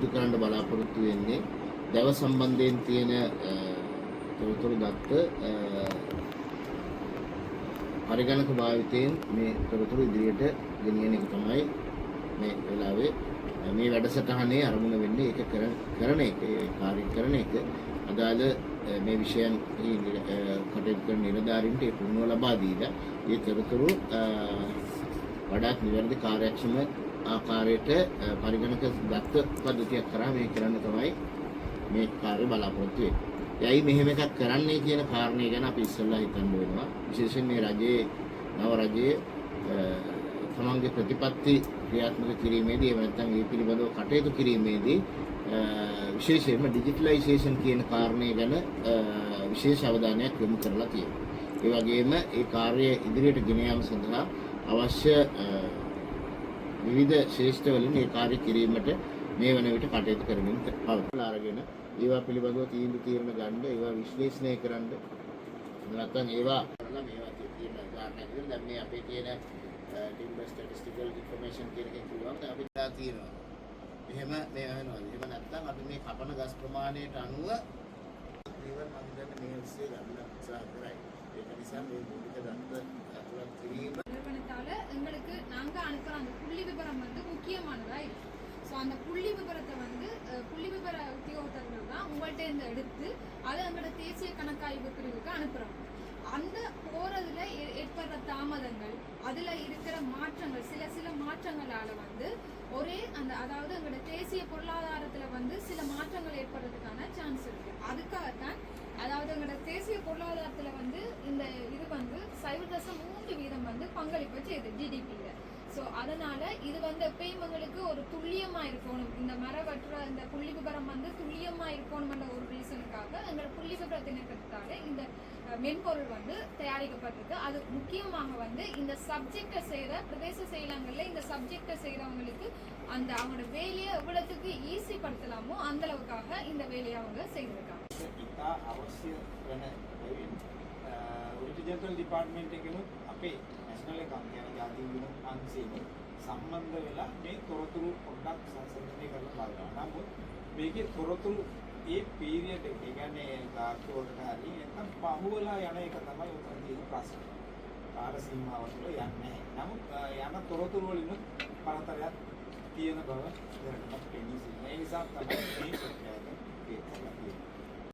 සිදු කරන්න බලාපොරොත්තු වෙන්නේ. දැව සම්බන්ධයෙන් තියෙන අ, තොරතුරු දත්ත අ, පරිගණක භාවිතයෙන් මේ තොරතුරු ඉදිරියට ගෙනියන එක තමයි මේ වෙලාවේ අ, මේ වැඩසටහනේ අරමුණ වෙන්නේ ඒක කරන කරන එක ඒ කාර්ය කරන එක. අදාළ අ, මේ විෂයන් හි නිර- අ, කටයුතු කරන නිලධාරීන්ට ඒ පුහුණුව ලබා දීලා ඒ තොරතුරු අ, වඩාත් නිවැරදි කාර්යක්ෂම ආකාරයට අ, පරිගණක දත්ත පද්ධතියක් කරා මේ කරන්න තමයි මේ කාර්ය බලාපොරොත්තු වෙන්නේ. එයි මෙහෙම එකක් කරන්නේ කියන කාරණේ ගැන අපි ඉස්සෙල්ලා හිතන්න වෙනවා. විශේෂයෙන් මේ රජයේ නව රජයේ අ, තමන්ගේ ප්‍රතිපත්ති ක්‍රියාත්මක කිරීමේදී එහෙම නැත්නම් ඒ පිළිබඳව කටයුතු කිරීමේදී අ, විශේෂයෙන්ම ඩිජිටලයිසේෂන් කියන කාරණේ ගැන අ, විශේෂ අවධානයක් යොමු කරලා තියෙනවා. ඒ වගේම ඒ කාර්යය ඉදිරියට ගෙන යාම සඳහා අවශ්‍ය අ, විවිධ ශේෂ්ඨවලින් මේ කාර්ය කිරීමට මේ වන විට කටයුතු කරමින් පවත්වලා අරගෙන ඒවා පිළිබඳව තීන්දුව తీරන ගන්න ඒවා විශ්ලේෂණය කරන්න නැත්නම් ඒවා කරලා මේවා තියෙන කාරණා විදිහට දැන් මේ අපේ තියෙන ටිම්බර් ස්ටැටිස්ටිකල් ඉන්ෆර්මේෂන් කියන එකෙන් පුළුවන් අපි දා තියෙනවා. එහෙම මේ වෙනවා. එහෙම නැත්නම් අපි මේ කපන ගස් ප්‍රමාණයට අනුව ඒවා මම දැන් මේ ඔස්සේ ගන්න උත්සාහ කරයි. நிறுவனத்தால எங்களுக்கு நாங்க அனுப்புற அந்த புள்ளி விபரம் வந்து முக்கியமானதா இருக்கு. ஸோ அந்த புள்ளி விபரத்தை வந்து புள்ளி விபர உத்தியோகத்தர்கள் தான் உங்கள்ட்ட இருந்து எடுத்து அதை எங்களோட தேசிய கணக்காய்வு பிரிவுக்கு அனுப்புறாங்க. அந்த போறதுல ஏற்படுற தாமதங்கள் அதுல இருக்கிற மாற்றங்கள் சில சில மாற்றங்களால வந்து ஒரே அந்த அதாவது எங்களோட தேசிய பொருளாதாரத்துல வந்து சில மாற்றங்கள் ஏற்படுறதுக்கான சான்ஸ் இருக்கு. அதுக்காகத்தான் பங்களிப்பு வச்சு பங்களிப்பு செய்யுது ஜிடிபியில ஸோ அதனால இது வந்து எப்பயும்பங்களுக்கு ஒரு துல்லியமா இருக்கணும். இந்த மர வெட்டுற இந்த புள்ளி விபரம் வந்து துல்லியமா இருக்கணும்ன்ற ஒரு ரீசனுக்காக எங்களோட புள்ளி விபர திணைக்கிறதுக்காக இந்த மென்பொருள் வந்து தயாரிக்கப்பட்டிருக்கு. அது முக்கியமாக வந்து இந்த சப்ஜெக்டை செய்கிற பிரதேச செயலங்கள்ல இந்த சப்ஜெக்டை செய்கிறவங்களுக்கு அந்த அவங்களோட வேலையை எவ்வளவுக்கு ஈஸி படுத்தலாமோ அந்த அளவுக்காக இந்த வேலையை அவங்க செய்திருக்காங்க. ඉතා අවශ්‍ය වන බැවින් ඔරිජිනල් ඩිපාර්ට්මන්ට් එකනොත් අපේ නැෂනල් එකක් කියන ජාතික විමුක්ති අංශයෙන් සම්බන්ධ වෙලා මේ තොරතුරු පොඩ්ඩක් සංසන්දනය කරලා බලනවා. නමුත් මේකේ තොරතුරු ඒ පීරියඩ් එක ඒ කියන්නේ ගාස්තුවකට හරි නැත්නම් පහුවලා යන එක තමයි උතන තියෙන ප්‍රශ්නේ. කාල සීමාව තුළ යන්නේ නැහැ. නමුත් අ, යන තොරතුරු වලිනුත් පරතරයක් තියෙන බව දැනගන්න පෙනී සිටිනවා. ඒ නිසා තමයි මේ ප්‍රක්‍රියාව තියෙන්නේ.